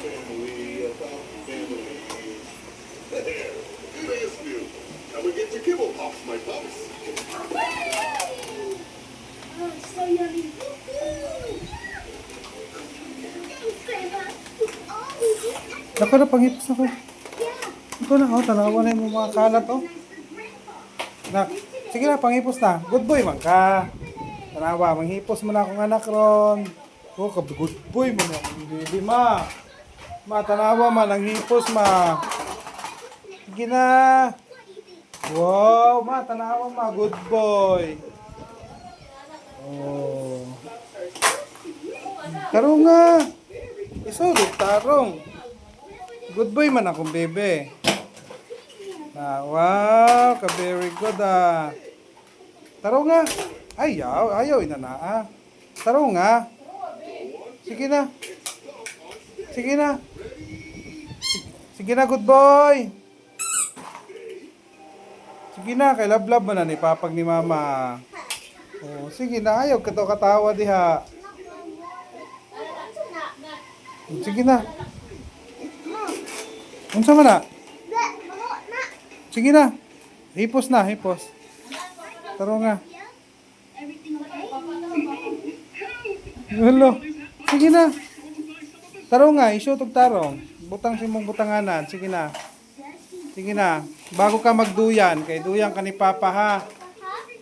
family, about family. There, there's you. Come and get your kibble pops, my pups. Oh, so yummy. Ako na, panghipos ako. Ito na, oh, tanawa na yung mga kalat, oh. Nak, sige na, panghipos na. Good boy, man ka. Tanawa, manghipos mo na akong anak ron. Oh, good boy mo na. Baby, ma. Ma, tanawa man, ang hipos, ma. Sige na. Wow, ma, tanawa, ma. Good boy. Oh. Tarong nga. Isulot, tarong. Good boy man akong bebe. Ah, wow, ka very good ah. Taro nga. Ayaw, ayaw ina na ah. Taro nga. Sige na. Sige na. Sige na, good boy. Sige na, kay lablab man na ni papag ni mama. Oh, sige na, ayaw ka to katawa diha. Sige na. Unsa man na? Sige na. Hipos na, hipos. Taro nga. Hello. Sige na. Taro nga, isutog tarong. Butang si mong butanganan. Sige na. Sige na. Bago ka magduyan, kay duyan ka ni Papa ha.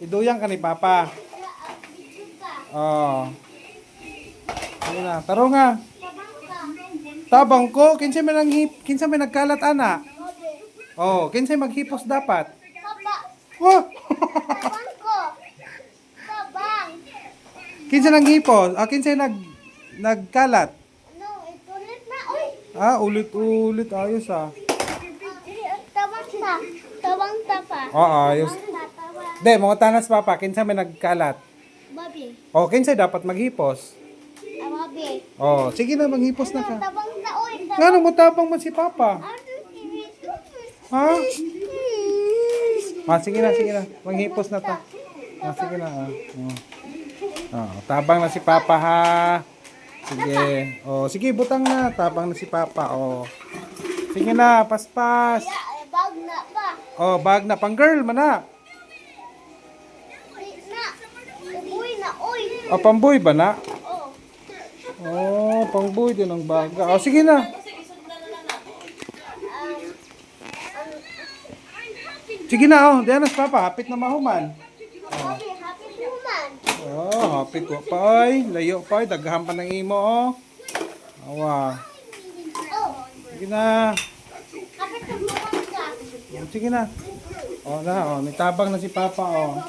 Iduyan ka ni Papa. Oh. Sige na. Taro nga. Tabang ko, kinsa may nang hip, kinsa may nagkalat ana. Oh, kinsa maghipos dapat. Papa, Oh. tabang ko. Tabang. kinsa nang hipos? Ah, kinsa nag nagkalat? No, itulit na. Uy! Ah, ulit-ulit ayos ah. Tabang ta. Tabang ta pa. Oo, ayos. De, mga tanas papa, kinsa may nagkalat? Bobby. O, kinsa dapat maghipos? Ah, Bobby. Oh, sige na, maghipos na Ano, ka. tabang ta. Uy, tabang. Nga nang matabang man si papa. Ha? Ah, sige na, sige na. Manghipos na ta. Ah, sige na. Ah. Oh. Oh, tabang na si papa ha. Sige. Oh, sige, butang na. Tabang na si papa. Oh. Sige na, paspas. Eh, bag na pa. Oh, bag na pang girl man na. Uy, na. Uy. Oh, pamboy ba na? Oh. Oh, pangboy din ang baga. Oh, sige na. Sige na, oh. Diyan na si Papa. Hapit na mahuman. Oh, wa pa ay. Layo pa ay. Daghan pa ng imo, oh. Awa. Sige na. ka. Oh, Sige na. Oh, na, oh. May tabang na si Papa, oh.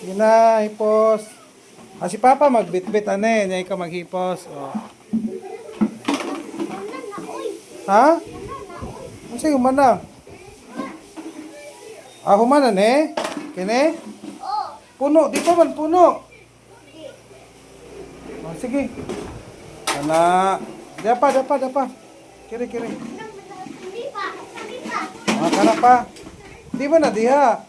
Sige na, hipos. Ah, si Papa magbitbit ane. Niya ikaw maghipos. Oh. Ano. Ha? Kasi humana. Ah, humana ne? Kene? Oh. Puno, di pa man puno. Oh, sige. Kana. Dapa, dapa, dapa. Kiri, kiri. Hindi pa. Hindi pa. Ah, kana pa. Di ba na diha?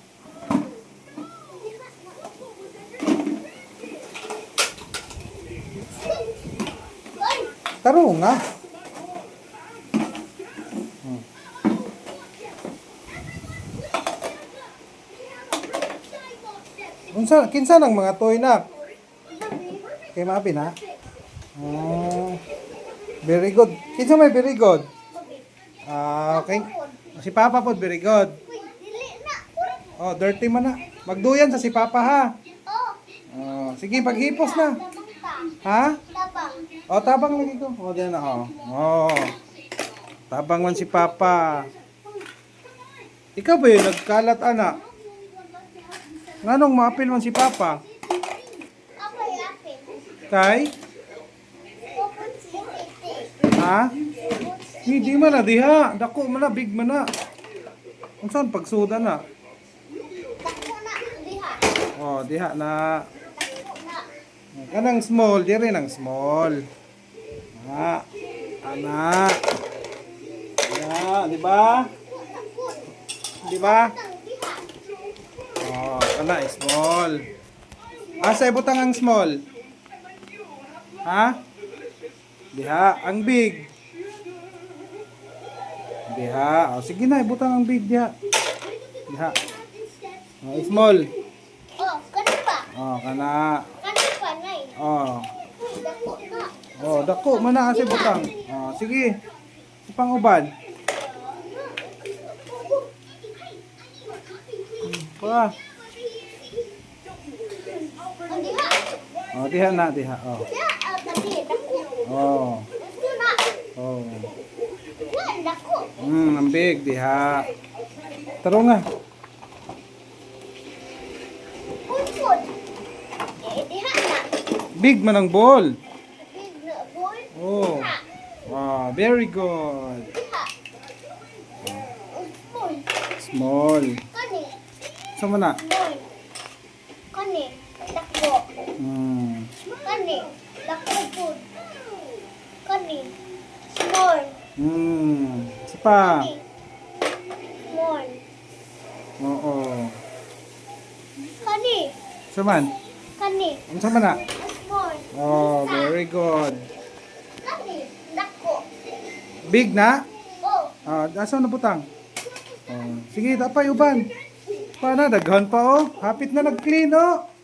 Uy. Taro Unsa, kinsa ng mga toy na? Kay Mabi na? Oh. Very good. Kinsa may very good? Ah, okay. Si Papa po, very good. Oh, dirty man na. Magduyan sa si Papa ha. Oh. Sige, paghipos na. Ha? Oh, tabang lagi ko. Oh, diyan na, oh. Oh. Tabang man si Papa. Ikaw ba yun, nagkalat, anak? Nganong mapil man si Papa? Kay? Ha? Hindi man na, diha. Dako man na, big man na. Kung saan pagsuda na? Dako na. Diha. Oh, diha na. Kanang small, di rin ang small. Ha? Ana. Ya, di ba? Di ba? Oh, kana small. Asa ibutang ang small? Ha? Diha, ang big. Diha. O, sige na, ibutang ang big diha. Diha. O, small. Oh, kani pa. O, kana. Kani pa, nay. O. Dako na. O, dako, mana kasi butang. O, sige. Ipang uban. Pa. Ang diha. O, diha na, diha. O. Diha, ah, dati, dako. O. Ito na. O. Diha, dako. Hmm, ang big, diha. Taro nga. Big man ang ball. Oh. Wow, very good. Small. Sama na. Boy. Hmm. Kani. Dako po. Kani. Small. Hmm. Isa pa. Kani. Small. Oo. Kani. Saman. Kani. Ang sama na. Small. Oh, very good. Kani. Dako. Big na? Oh. Ah, asa na butang? Oh. Sige, tapay uban. Paano, daghan pa oh. Hapit na nag-clean oh.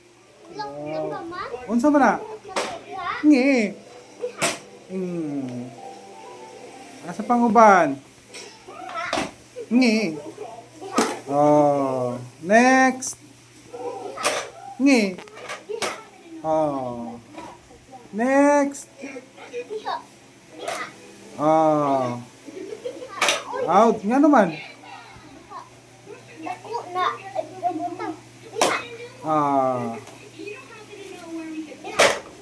Ma? Unsa man na? Ngi. Hmm. Asa pang uban? Ngi. Oh. Next. Ngi. Oh. Next. Oh. Out. Nga naman. Ah.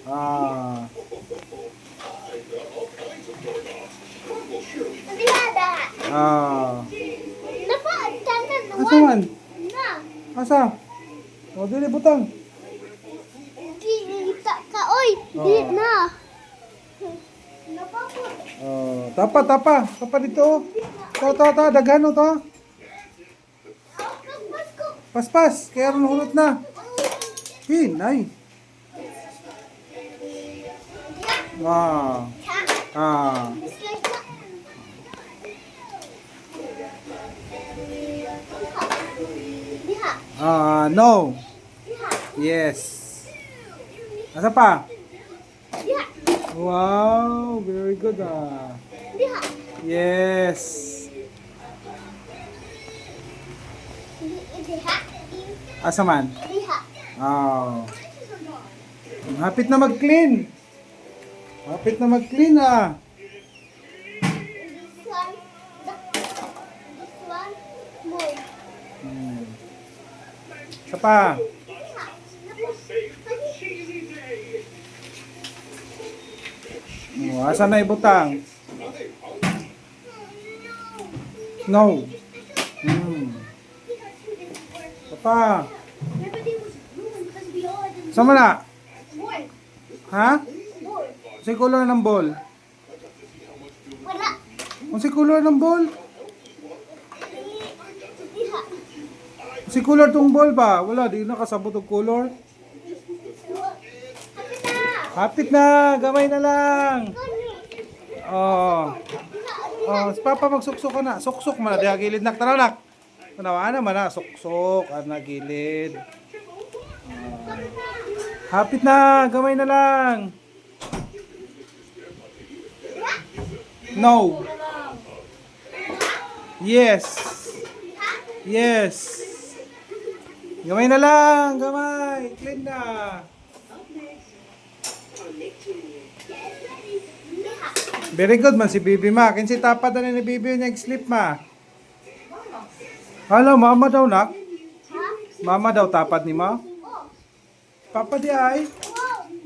Ah. Ah. Asa man? Asa? O, dili butang. Kita ka oy. Di Oh. na. Oh, tapa, tapa. Tapa dito. oh. To, to, to. Dagano to. Aw, kapas ko. Paspas. Kaya ron hulot na. Hinay. Ah. Ah. Ah, no. Yes. Asa pa? Wow, very good ah. Yes. Asa man? Oh. Hapit na mag-clean. Hapit na mag-clean ah. This one. This one. More. Hmm. Isa pa. Oh, asa na ibutang? No. Hmm. Isa pa. Everything was ruined because we all had Sama na? Ha? More. Kasi color ng ball. Wala. Kasi color ng ball. Kasi color tong ball ba? Wala, di nakasabot ang color. Na. Hapit na, gamay na lang. Oh. Oh, si Papa magsuksok na. Suksok man na, diha gilid nak. Tara nak. Tanawa naman na, suksok, ana gilid. Ah. hapit na, gamay na lang. No. Yes. Yes. Gamay na lang, gamay. Clean na. Very good man si Bibi ma. Kinsi tapad na ni Bibi niya sleep ma. Hello, mama daw nak. Mama daw tapad ni ma. Papa di ay.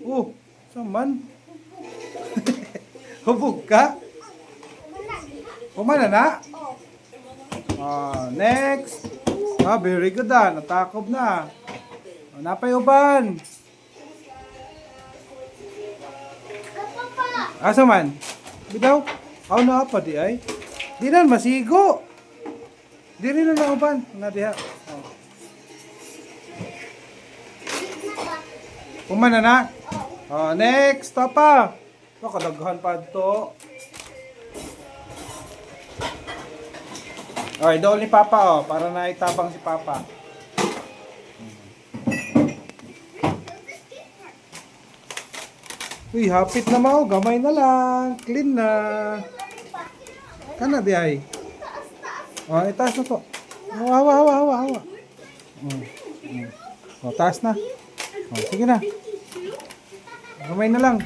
Oh, saman. Hubog ka? Kumana na? Oh. Ah, next. Ah, very good ah. Natakob na. Oh, napay uban. Kapapa. Asa man? Bidaw? Aw na pa di ay. Di na masigo. Di rin na nauban. Na diha. Oh. Kumana na? Oh. Oh, next, Papa. Oh, kadaghan pa to. Oh, idol ni Papa, oh. Para naitabang si Papa. Uy, hapit na mao. Gamay na lang. Clean na. Kana di ay. Oh, itaas na to. Oh, hawa, hawa, hawa, hawa. Mm. Oh, taas na. Oh, sige na. Gamay na lang.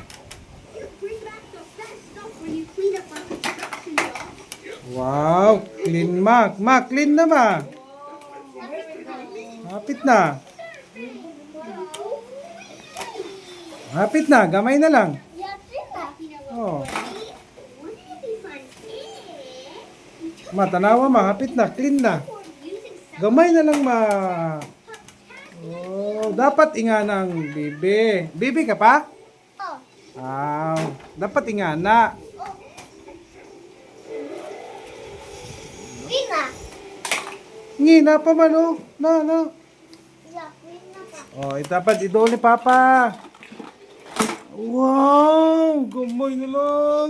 Wow, clean ma. Ma, clean na ma. Hapit na. Hapit na, gamay na lang. Oh. Ma, tanawa ma, hapit na, clean na. Gamay na lang ma. Oh, dapat ingana ng bibi. Bibi ka pa? Oh. Ah, dapat ingana. Ina. Ngina pa man oh. Na, na. Oh, eh, dapat idol ni Papa. Wow! Gamay na lang.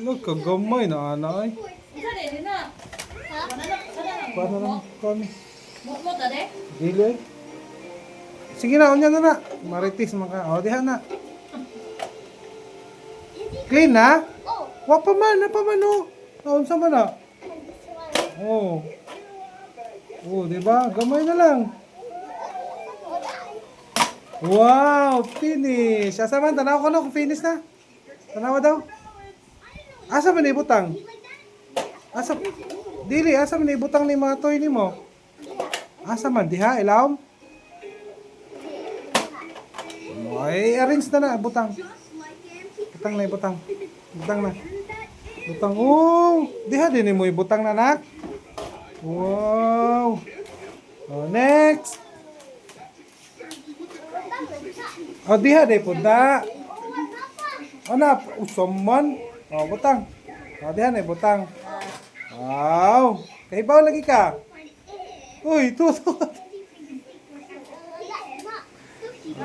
Nagkagamay na anay. Isa na. Ha? Paano? Mo mo ta de? Dili. Sige na, unya na na. Maritis man ka. O, diha na. Clean na? Oh. Wa pa man, na pa man oh. Na? Oh. Oh, di ba? Gamay na lang. Wow, finish. Asa man, tanaw ko na kung finish na. Tanawa daw. Asa man ibutang? Asa, dili, asa man ibutang ni mga toy ni mo? Asa man, diha, ilawom? Ay, arrange na na, butang. Butang na, butang. Butang na. Butang, oh! Diha din mo ibutang na, nak. Wow! Oh, next! Oh, diha day punta. Ano, usaman. Oh, butang. Oh, diha na, butang. Wow! Kahibaw lagi ka. Uy, tuto.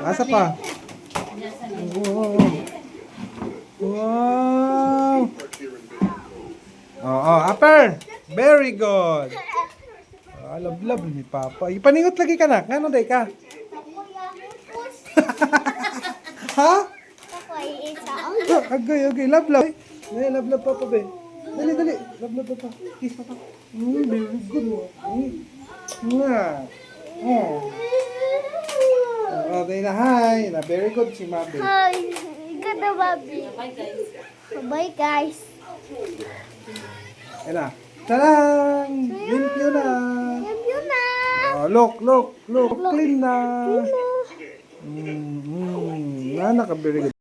Asa pa? Wow. Wow. Oh, oh, upper. Very good. Ah, love, love ni Papa. Ipaningot lagi ka na. Ngano day ka? ha? Agay, agay. Love, love. Dali, love, love, Papa, be. Dali, dali. Love, love, Papa. Kiss, Papa. Mm, very good. Mm. Nga. Oh. Oh, dahil na hi. Na very good si Mabe. Hi. Ganda, Bobby. Bye guys. Bye, guys. Ayan na. Tarang! Limpyo na. You na. Oh, look, look, look. Clean na. Hello. Mm, mm. Na, naka very good.